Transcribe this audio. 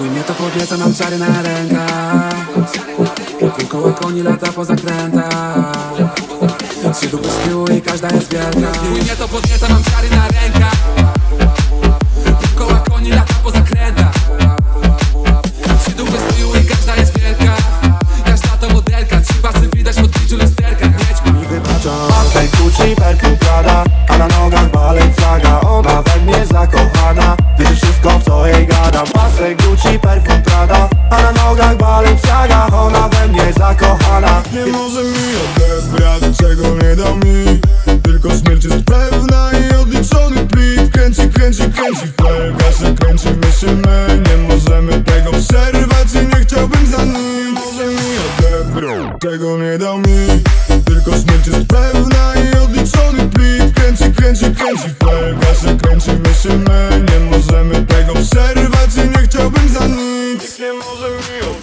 Mnie to podnieca, mam czary na rękach. Koła koni lata po zakrętach Trzy dupy z tyłu i każda jest wielka. Mnie to podnieca, mam czary na rękach. Koła koni lata po zakrętach Trzy dupy z tyłu i każda jest wielka. Każda to modelka, trzy pasy widać pod biczu lusterka wybacza Pasek Gucci, perfum Pasek Gucci, perfum Prada A na nogach balet flaga Ona we mnie zakochana. Nie może mi odebrać, czego nie dał mi. Tylko śmierć jest pewna i odliczony plik. Kręci, kręci, kręci kręcimy się my Nie możemy tego przerwać i nie chciałbym za nim Może mi odebrać, czego nie dał mi. Tylko śmierć jest pewna i odliczony plik. Kręci, kręci, kręci w nie chciałbym za